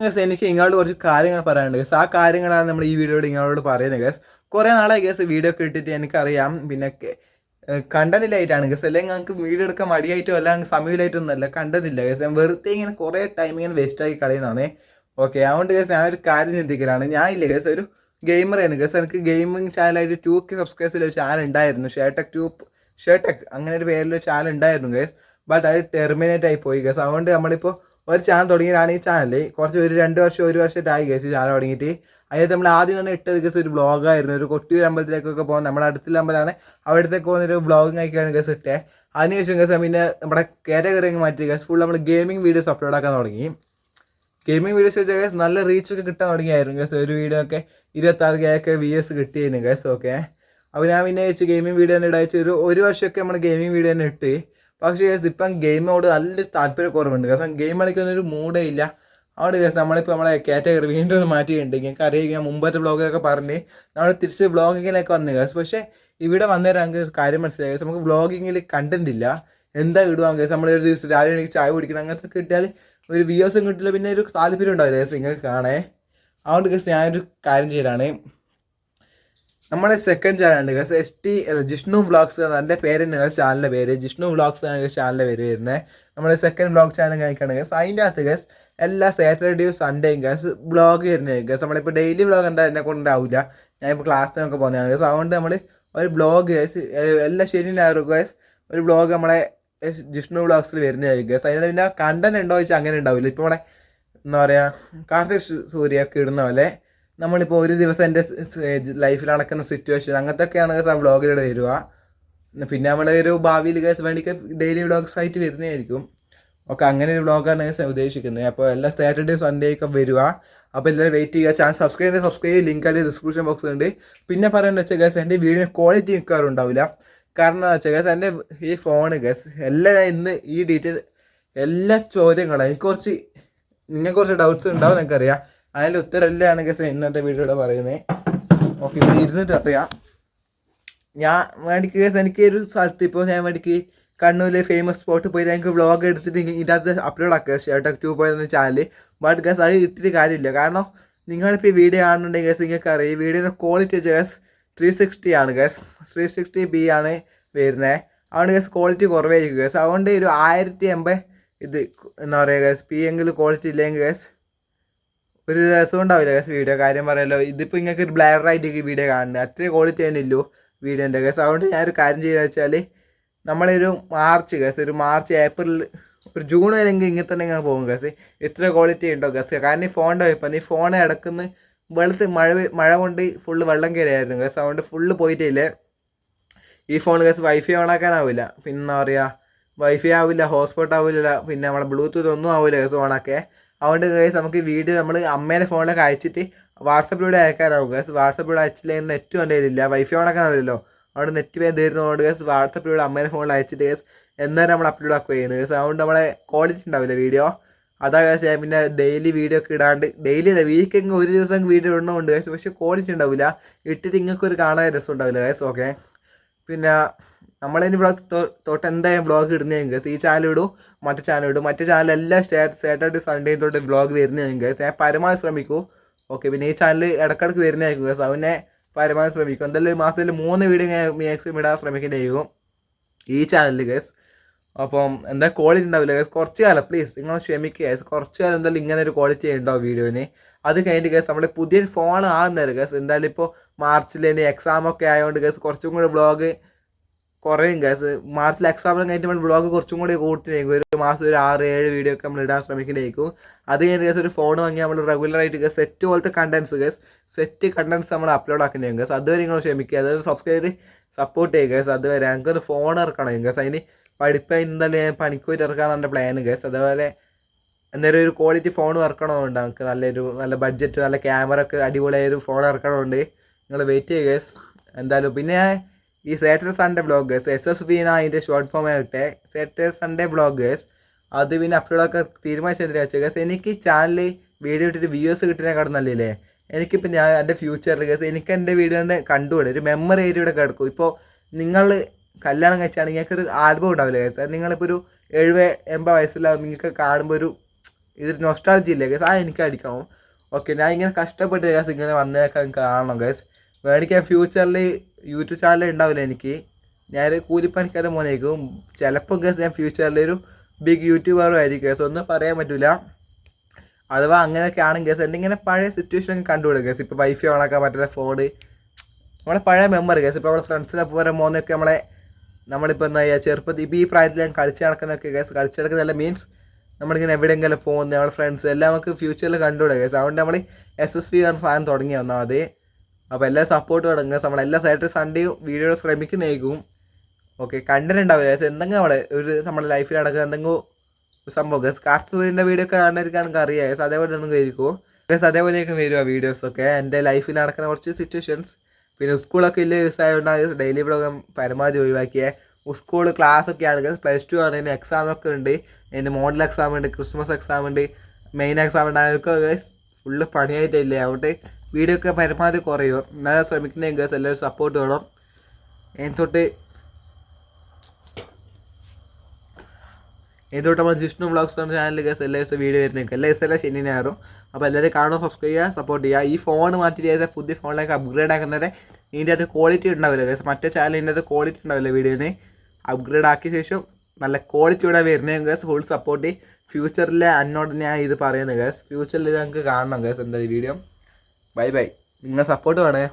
Guess എനിക്ക് ഇങ്ങോട്ട് കുറച്ച് കാര്യങ്ങൾ പറയാനുണ്ട്. ഗസ് ആ കാര്യങ്ങളാണ് നമ്മൾ ഈ വീഡിയോയിൽ ഇങ്ങോട്ട് പറയുന്നത് ഗസ് കുറേ നാളായി ഗസ് വീഡിയോ ഒക്കെ ഇട്ടിട്ട് എനിക്കറിയാം. പിന്നെ കണ്ടതിലായിട്ടാണ് ഗസ് അല്ലെങ്കിൽ ഞങ്ങൾക്ക് വീഡിയോ എടുക്കാൻ മടിയായിട്ടോ അല്ലെങ്കിൽ സമയമായിട്ടൊന്നും അല്ല കണ്ടതില്ല ഗസ് ഞാൻ വെറുതെ ഇങ്ങനെ കുറേ ടൈം ഇങ്ങനെ വേസ്റ്റാക്കി കളയുന്നതാണ്. ഓക്കെ അതുകൊണ്ട് ഗസ് ഞാൻ ഒരു കാര്യം ചിന്തിക്കലാണ്. ഞാൻ ഇല്ല ഗസ് ഒരു ഗെയിമറാണ് ഗസ് എനിക്ക് ഗെയിമിംഗ് ചാനലായിട്ട് ടു കെ സബ്സ്ക്രൈബേഴ്സിൽ ഒരു ചാനൽ ഉണ്ടായിരുന്നു. ഷേട്ടക് ടു ഷേട്ടക് അങ്ങനെ ഒരു പേരിലൊരു ചാനൽ ഉണ്ടായിരുന്നു ഗസ് ബട്ട് അത് ടെർമിനേറ്റ് ആയി പോയി ഗസ് അതുകൊണ്ട് നമ്മളിപ്പോൾ ഒരു ചാനൽ തുടങ്ങിയാണ് ഈ ചാനൽ കുറച്ച് ഒരു രണ്ട് വർഷം ഒരു വർഷമായിട്ടായി കേസ് ചാനൽ തുടങ്ങിയിട്ട്. അതിനകത്ത് നമ്മൾ ആദ്യം തന്നെ ഇട്ട ദിവസം ഒരു വ്ളോഗായിരുന്നു ഒരു കൊട്ടിയൂർ അമ്പലത്തിലേക്കൊക്കെ പോകാൻ. നമ്മുടെ അടുത്തുള്ള അമ്പലമാണ്. അവിടത്തേക്ക് പോകുന്നൊരു വ്ളോഗിങ് അയക്കാണ് ഗസ് ഇട്ടേ. അതിനുശേഷം ഗസ് പിന്നെ നമ്മുടെ കാറ്റഗറി മാറ്റി ഗസ് ഫുൾ നമ്മൾ ഗെയിമിംഗ് വീഡിയോസ് അപ്ലോഡ് ആക്കാൻ തുടങ്ങി. ഗെയിമിംഗ് വീഡിയോസ് വെച്ചാൽ ഗസ് നല്ല റീച്ച് ഒക്കെ കിട്ടാൻ തുടങ്ങിയായിരുന്നു ഗസ് ഒരു വീഡിയോ ഒക്കെ ഇരുപത്താറ് കെ ഒക്കെ വി എസ് കിട്ടിയിരുന്നു ഗസ് ഓക്കെ അപ്പോൾ ഞാൻ പിന്നെ വെച്ച് ഗെയിമിംഗ് വീഡിയോ തന്നെ ഇടാച്ച് ഒരു ഒരു വർഷമൊക്കെ നമ്മൾ ഗെയിമിംഗ് വീഡിയോ തന്നെ ഇട്ട് പക്ഷേ കേസ് ഇപ്പം ഗെയിമിനോട് നല്ലൊരു താല്പര്യക്കുറവുണ്ട് കാരണം ഗെയിം കളിക്കുന്നൊരു മൂഡേ ഇല്ല. അതുകൊണ്ട് കേസ് നമ്മളിപ്പോൾ നമ്മളെ കാറ്റഗറി വീണ്ടും മാറ്റിയിട്ടുണ്ട്. ഞങ്ങൾക്ക് ഞാൻ മുമ്പത്തെ വ്ളോഗൊക്കെ പറഞ്ഞ് നമ്മൾ തിരിച്ച് വ്ളോഗിങ്ങിലേക്ക് വന്നു കേസ് പക്ഷേ ഇവിടെ വന്നേരം നമുക്ക് കാര്യം മനസ്സിലായി. കേസ് നമുക്ക് വ്ളോഗിങ്ങിൽ കണ്ടന്റ് ഇല്ല. എന്താ ഇടുവാ കേസ് നമ്മൾ ഒരു ദിവസം രാവിലെ എനിക്ക് ചായ കുടിക്കുന്നത് അങ്ങനത്തെ കിട്ടിയാൽ ഒരു വ്യൂസും കിട്ടില്ല. പിന്നെ ഒരു താല്പര്യം ഉണ്ടാവില്ല കേസ് നിങ്ങൾക്ക് കാണേ അതുകൊണ്ട് കേസ് ഞാനൊരു കാര്യം ചെയ്യലാണ്. നമ്മുടെ സെക്കൻഡ് ചാനലുണ്ട് guys S T Jishnu vlogs എന്റെ പേര് തന്നെ ചാനലിന്റെ പേര് ജിഷ്ണു വ്ളോഗ്സ് ആണ് ചാനലിന്റെ പേര് വരുന്നത് നമ്മുടെ സെക്കൻഡ് ബ്ലോഗ് ചാനൽ കഴിക്കുകയാണ് ഗസ് അതിന്റെ അകത്ത് ഗസ് എല്ലാ സാറ്റർഡേയും സൺഡേയും ഗസ് വ്ളോഗ് വരുന്നത് ഗസ് നമ്മളിപ്പോൾ ഡെയിലി ബ്ലോഗ് എന്താ എന്നെ കൊണ്ടാവില്ല ഞാനിപ്പോൾ ക്ലാസ്സിനൊക്കെ പോകുന്നതാണ് ഗസ് അതുകൊണ്ട് നമ്മൾ ഒരു ബ്ലോഗ് ഗസ് എല്ലാ ശരി ഞായറും ഗസ് ഒരു ബ്ലോഗ് നമ്മളെ ജിഷ്ണു വ്ളോഗ്സിൽ വരുന്നതായിരിക്കും ഗസ് അതിന് പിന്നെ കണ്ടന്റ് ഉണ്ടോ ചോദിച്ചാൽ അങ്ങനെ ഉണ്ടാവില്ല. ഇപ്പോൾ നമ്മളെ എന്താ പറയുക കാർത്തിക് സൂര്യ ഒക്കെ ഇടുന്ന പോലെ നമ്മളിപ്പോൾ ഒരു ദിവസം എന്റെ ലൈഫിൽ നടക്കുന്ന സിറ്റുവേഷൻ അങ്ങനത്തെ ഒക്കെയാണ് ആ വ്ളോഗിലൂടെ വരിക പിന്നെ നമ്മുടെ ഒരു ഭാവിയിൽ കേസ് വേണ്ടിക്ക് ഡെയിലി വ്ളോഗ്സ് ആയിട്ട് വരുന്നതായിരിക്കും. ഓക്കെ അങ്ങനെ ഒരു വ്ളോഗാണ് കേസ് ഉദ്ദേശിക്കുന്നത്. അപ്പോൾ എല്ലാ സാറ്റർഡേ സൺഡേ ഒക്കെ വരിക. അപ്പോൾ എല്ലാവരും വെയിറ്റ് ചെയ്യുക. ചാനൽ സബ്സ്ക്രൈബ് ചെയ്ത് സബ്സ്ക്രൈബ് ലിങ്ക് ആയിട്ട് ഡിസ്ക്രിപ്ഷൻ ബോക്സ് ഉണ്ട് പിന്നെ പറയേണ്ടത് വെച്ചാൽ ഗസ് എന്റെ വീഡിയോ ക്വാളിറ്റി മിക്കാറുണ്ടാവില്ല കാരണം എന്താ വെച്ചാൽ ഗസ് എന്റെ ഈ ഫോൺ ഗസ് എല്ലാം ഇന്ന് ഈ ഡീറ്റെയിൽ എല്ലാ ചോദ്യങ്ങളും എനിക്ക് കുറച്ച് നിങ്ങൾക്ക് കുറച്ച് ഡൗട്ട്സ് ഉണ്ടാവും എനിക്കറിയാം. അതിന്റെ ഉത്തരം ആണ് ഗസ് ഇന്നത്തെ വീഡിയോയുടെ പറയുന്നത് ഓക്കെ ഇവിടെ ഇരുന്നിട്ട് അറിയാം ഞാൻ വേണ്ടിക്ക് ഗസ് എനിക്ക് ഒരു സ്ഥലത്ത് ഇപ്പോൾ ഞാൻ വേണ്ടിക്ക് കണ്ണൂരിലെ ഫേമസ് സ്പോട്ട് പോയി എനിക്ക് വ്ളോഗ് എടുത്തിട്ട് ഇതിനകത്ത് അപ്ലോഡ് ആക്കുക ഷേർട്ടക് ടു പോയെന്ന ചാനൽ ബട്ട് ഗസ് അത് ഇട്ടിട്ട് കാര്യമില്ല. കാരണം നിങ്ങളിപ്പോൾ ഈ വീഡിയോ കാണുന്നുണ്ടെങ്കിൽ ഗസ് നിങ്ങൾക്ക് അറിയാം ഈ വീഡിയോയുടെ ക്വാളിറ്റി വെച്ചാൽ ഗസ് ത്രീ സിക്സ്റ്റി ആണ് ഗസ് ത്രീ സിക്സ്റ്റി ബി ആണ് വരുന്നത് അതുകൊണ്ട് ഗസ് ക്വാളിറ്റി കുറവായിരിക്കും ഗസ് അതുകൊണ്ട് ഒരു ആയിരത്തി എൺപത് ഇത് എന്താ പറയുക ഗസ് പി എങ്കിലും ക്വാളിറ്റി ഇല്ലെങ്കിൽ ഗസ് ഒരു രസം ഉണ്ടാവില്ല. ഗസ് വീഡിയോ കാര്യം പറയാലോ ഇതിപ്പോൾ നിങ്ങൾക്ക് ഒരു ബ്ലാർ ആയിട്ട് വീഡിയോ കാണുന്നത് അത്ര ക്വാളിറ്റി തന്നെ ഇല്ലു വീഡിയോന്റെ ഗസ് അതുകൊണ്ട് ഞാനൊരു കാര്യം ചെയ്യുക വെച്ചാൽ നമ്മളൊരു മാർച്ച് ഗസ് ഒരു മാർച്ച് ഏപ്രിൽ ഒരു ജൂൺ വരെങ്കിൽ ഇങ്ങനെ തന്നെ ഇങ്ങനെ പോകും ഗസ് ഇത്ര ക്വാളിറ്റി ഉണ്ടോ ഗസ് കാരണം ഈ ഫോണിന്റെ ഇപ്പം ഈ ഫോൺ ഇടക്കുന്ന വെള്ളത്തിൽ മഴ മഴ കൊണ്ട് ഫുള്ള് വെള്ളം കയറിയായിരുന്നു ഗസ് അതുകൊണ്ട് ഫുള്ള് പോയിട്ടില്ലേ. ഈ ഫോൺ ഗസ് വൈഫൈ ഓണാക്കാനാവില്ല പിന്നെ എന്താ പറയുക വൈഫൈ ആവില്ല ഹോട്ട്സ്പോട്ട് ആവില്ല പിന്നെ നമ്മുടെ ബ്ലൂടൂത്ത് ഒന്നും ആവില്ല ഗസ് ഓണാക്കെ അതുകൊണ്ട് ഗൈസ് നമുക്ക് വീഡിയോ നമ്മൾ അമ്മേന്റെ ഫോണിലൊക്കെ അയച്ചിട്ട് വാട്സപ്പിലൂടെ അയക്കാനാവും ഗേസ് വാട്സപ്പിലൂടെ അയച്ചില്ലെങ്കിൽ നെറ്റ് എന്റെ കയ്യിലില്ല വൈഫൈ ഓണാക്കാനാവില്ലല്ലോ അതുകൊണ്ട് നെറ്റ് വേഗം തരുന്നതുകൊണ്ട് ഗേസ് വാട്സപ്പിലൂടെ അമ്മേന്റെ ഫോണിൽ അയച്ചിട്ട് ഗേസ് എന്നാലും നമ്മൾ അപ്ലോഡ് ആക്കുക ചെയ്യുന്നത് ഗേസ് അതുകൊണ്ട് നമ്മളെ ക്വാളിറ്റി ഉണ്ടാവില്ല വീഡിയോ അതാ ഗേസ് ഞാൻ പിന്നെ ഡെയിലി വീഡിയോ ഒക്കെ ഇടാണ്ട് ഡെയിലി അല്ല വീക്കെങ്കിൽ ഒരു ദിവസം വീഡിയോ ഇടണമുണ്ട് ഗേസ് പക്ഷേ ക്വാളിറ്റി ഉണ്ടാവില്ല. ഇട്ടിട്ട് നിങ്ങൾക്ക് ഒരു കാണാൻ രസം ഉണ്ടാവില്ല ഗേസ് ഓക്കെ പിന്നെ നമ്മളിനി ഇവിടെ തൊട്ട് എന്തായാലും വ്ളോഗ് ഇടുന്നതെങ്കിൽ ഈ ചാനൽ ഇടും മറ്റേ ചാനൽ ഇടും. മറ്റേ ചാനൽ എല്ലാം സാറ്റർഡേ സൺഡേ തൊട്ട് വ്ളോഗ് വരുന്നതെങ്കിൽ ഞാൻ പരമാവധി ശ്രമിക്കൂ. ഓക്കെ പിന്നെ ഈ ചാനൽ ഇടക്കിടക്ക് വരുന്നതായിരിക്കും ഗസ് അവനെ പരമാവധി ശ്രമിക്കും. എന്തായാലും മാസത്തിൽ മൂന്ന് വീഡിയോ ഞാൻ മാക്സിമം ഇടാൻ ശ്രമിക്കുന്നതായിരിക്കും ഈ ചാനലിൽ ഗസ് അപ്പം എന്താ ക്വാളിറ്റി ഉണ്ടാവില്ല ഗസ് കുറച്ച് കാലം പ്ലീസ് നിങ്ങൾ ക്ഷമിക്കുക ഗസ് കുറച്ച് കാലം എന്തായാലും ഇങ്ങനെ ഒരു ക്വാളിറ്റി ഉണ്ടാവും വീഡിയോന്? അത് കഴിഞ്ഞിട്ട് ഗസ് നമ്മുടെ പുതിയൊരു ഫോൺ ആകുന്നേരം ഗസ് എന്തായാലും ഇപ്പോൾ മാർച്ചിൽ എക്സാം ഒക്കെ ആയതുകൊണ്ട് ഗസ് കുറച്ചും കൂടി വ്ളോഗ് കുറയും ഗസ് മാർച്ചിൽ എക്സാമിനും കഴിഞ്ഞിട്ട് നമ്മൾ വ്ളോഗ് കുറച്ചും കൂടി കൂട്ടിനേക്കും ഒരു മാസം ഒരു ആറ് ഏഴ് വീഡിയോ ഒക്കെ നമ്മൾ ഇടാൻ ശ്രമിക്കുന്നേക്കും അത് കഴിഞ്ഞ് ഒരു ഫോൺ വാങ്ങി നമ്മൾ റെഗുലർ ആയിട്ട് സെറ്റ് പോലത്തെ കണ്ടൻസ് ഗസ് സെറ്റ് കണ്ടൻസ് നമ്മൾ അപ്ലോഡ് ആക്കുന്നേ ഗസ് അതുവരെ നിങ്ങൾ ക്ഷമിക്കുക. അതായത് സബ്സ്ക്രൈബ് സപ്പോർട്ട് ചെയ്യുക ഗസ് അതുവരെ ഞങ്ങൾക്കൊരു ഫോൺ ഇറക്കണം ഗസ് അതിന് പഠിപ്പ് എന്തായാലും ഞാൻ പണിക്ക് പോയിട്ട് ഇറക്കാനാണ് പ്ലാൻ ഗസ് അതുപോലെ എന്തായാലും ഒരു ക്വാളിറ്റി ഫോൺ ഇറക്കണമുണ്ട് നമുക്ക് നല്ലൊരു നല്ല ബഡ്ജറ്റ് നല്ല ക്യാമറ ഒക്കെ അടിപൊളിയായ ഒരു ഫോൺ ഇറക്കണമുണ്ട് നിങ്ങൾ വെയിറ്റ് ചെയ്യുക എന്തായാലും പിന്നെ ഈ Saturday Sunday vloggers S S B അതിന്റെ ഷോർട്ട് ഫോം ആയിട്ട് സാറ്റർഡേ സൺഡേ വ്ളോഗേഴ്സ് അത് പിന്നെ അപ്ലോഡൊക്കെ തീരുമാനിച്ചതിന് വെച്ചാൽ ഗസ് എനിക്ക് ചാനലിൽ വീഡിയോ ഇട്ടിട്ട് വ്യൂസ് കിട്ടുന്നതിനെക്കാളും നല്ലല്ലേ എനിക്കിപ്പോൾ ഞാൻ എന്റെ ഫ്യൂച്ചറിൽ ഗസ് എനിക്ക് എന്റെ വീഡിയോ തന്നെ കണ്ടുകൂടെ? ഒരു മെമ്മറി ആയിട്ട് കിടക്കും. ഇപ്പോൾ നിങ്ങൾ കല്യാണം കഴിച്ചാണെങ്കിൽ നിങ്ങൾക്ക് ഒരു ആൽബം ഉണ്ടാവില്ല അത് നിങ്ങളിപ്പോൾ ഒരു എഴുപത് എൺപത് വയസ്സിലാവും നിങ്ങൾക്ക് കാണുമ്പോൾ ഒരു ഇതൊരു നൊസ്റ്റാളജി ഇല്ലേ കേസ് ആ എനിക്ക് അടിക്കണം. ഓക്കെ ഞാൻ ഇങ്ങനെ കഷ്ടപ്പെട്ട് കേസ് ഇങ്ങനെ വന്നേക്കാൻ കാണണം കേസ് വേണമെങ്കിൽ ഫ്യൂച്ചറിൽ യൂട്യൂബ് ചാനൽ ഉണ്ടാവില്ല എനിക്ക്. ഞാനൊരു കൂലിപ്പണിക്കാരൻ മോനായിരിക്കും ചിലപ്പോൾ ഗസ് ഞാൻ ഫ്യൂച്ചറിൽ ഒരു ബിഗ് യൂട്യൂബറും ആയിരിക്കും. ഗസ് ഒന്നും പറയാൻ പറ്റില്ല അഥവാ അങ്ങനെയൊക്കെ ആണെങ്കിൽ ഗസ് ഇങ്ങനെ പഴയ സിറ്റുവേഷൻ ഒക്കെ കണ്ടുപിടും ഗസ് ഇപ്പോൾ വൈഫൈ ഓണാക്കാൻ പറ്റുന്ന ഫോണ് നമ്മളെ പഴയ മെമ്മറി ഗസ് ഇപ്പോൾ നമ്മുടെ ഫ്രണ്ട്സിനൊപ്പം വരെ മോന്നൊക്കെ നമ്മളെ നമ്മളിപ്പോൾ എന്താ ചെയ്യുക ചെറുപ്പത്തിൽ ഇപ്പോൾ ഈ പ്രായത്തിൽ ഞാൻ കളിച്ച് നടക്കുന്നതൊക്കെ ഗസ് കളിച്ച് നടക്കുന്നതല്ല മീൻസ് നമ്മളിങ്ങനെ എവിടെയെങ്കിലും പോകുന്നത് നമ്മുടെ ഫ്രണ്ട്സ് എല്ലാം നമുക്ക് ഫ്യൂച്ചറിൽ കണ്ടുപിടുക ഗസ് അതുകൊണ്ട് നമ്മൾ എസ് എസ് പി പറഞ്ഞ സാധനം തുടങ്ങി ഒന്നാമത് അപ്പോൾ എല്ലാ സപ്പോർട്ട് തുടങ്ങുക നമ്മളെല്ലാ സാറ്റർഡേ സൺഡേയും വീഡിയോ ശ്രമിക്കുന്നതായിരിക്കും ഓക്കെ കണ്ടന്റ് ഉണ്ടാവില്ല. എന്തെങ്കിലും നമ്മളെ ഒരു നമ്മുടെ ലൈഫിൽ നടക്കുന്ന എന്തെങ്കിലും സംഭവം. ഗസ് സൂര്യന്റെ വീഡിയോ ഒക്കെ കാണുന്നവർക്കാണെങ്കിൽ അറിയാം. ഗസ് അതേപോലെ ഒന്നും ആയിരിക്കും. ഗസ് അതേപോലെയൊക്കെ വീഡിയോസ് ഒക്കെ. എന്റെ ലൈഫിൽ നടക്കുന്ന കുറച്ച് സിറ്റുവേഷൻസ് പിന്നെ സ്കൂളൊക്കെ ഇല്ല യൂസ് ആയതുകൊണ്ട് ഡെയിലി ബ്ലോഗ് പരമാവധി ഒഴിവാക്കിയേ. സ്കൂൾ ക്ലാസ് ഒക്കെ ആണ് പ്ലസ് ടു ആണെങ്കിൽ എക്സാം ഒക്കെ ഉണ്ട്. എന്റെ മോഡൽ എക്സാം ഉണ്ട് ക്രിസ്മസ് എക്സാം ഉണ്ട് മെയിൻ എക്സാം ഉണ്ട് അതൊക്കെ ഫുള്ള് പണിയായിട്ടില്ലേ. അതുകൊണ്ട് വീഡിയോ ഒക്കെ പരമാവധി കുറയോ. എന്നാലും ശ്രമിക്കുന്ന ഗേൾസ് എല്ലാവരും സപ്പോർട്ട് വേണം. എന്തൊട്ട് തൊട്ട് ഇതോട്ട് നമ്മൾ ജിഷ്ണു വ്ളോഗ്സ് എന്ന ചാനലിൽ ഗസ് എല്ലാ ദിവസവും വീഡിയോ വരുന്നേക്ക്. എല്ലാ ദിവസവും എല്ലാം ശനി ഞായറും. അപ്പോൾ എല്ലാവരും കാണാൻ സബ്സ്ക്രൈബ് ചെയ്യുക സപ്പോർട്ട് ചെയ്യുക. ഈ ഫോൺ മാറ്റി ചെയ്ത പുതിയ ഫോണിലേക്ക് അപ്ഗ്രേഡ് ആക്കുന്നവരെ ഇതിന്റെ അകത്ത് ക്വാളിറ്റി ഉണ്ടാവില്ല ഗസ് മറ്റേ ചാനലിന്റെ അകത്ത് ക്വാളിറ്റി ഉണ്ടാവില്ല വീഡിയോന് അപ്ഗ്രേഡ് ആക്കിയ ശേഷം നല്ല ക്വാളിറ്റി ക്വാളിറ്റിയോടെ വരുന്നത് ഗസ് ഫുൾ സപ്പോർട്ട് ചെയ്യും ഫ്യൂച്ചറിൽ അന്നോട് ഞാൻ ഇത് പറയുന്നത് ഗസ് ഫ്യൂച്ചറിൽ ഇത് കാണണം ഗസ് എന്താ വീഡിയോ ബൈ ബൈ. നിങ്ങളെ സപ്പോർട്ട് വേണേ.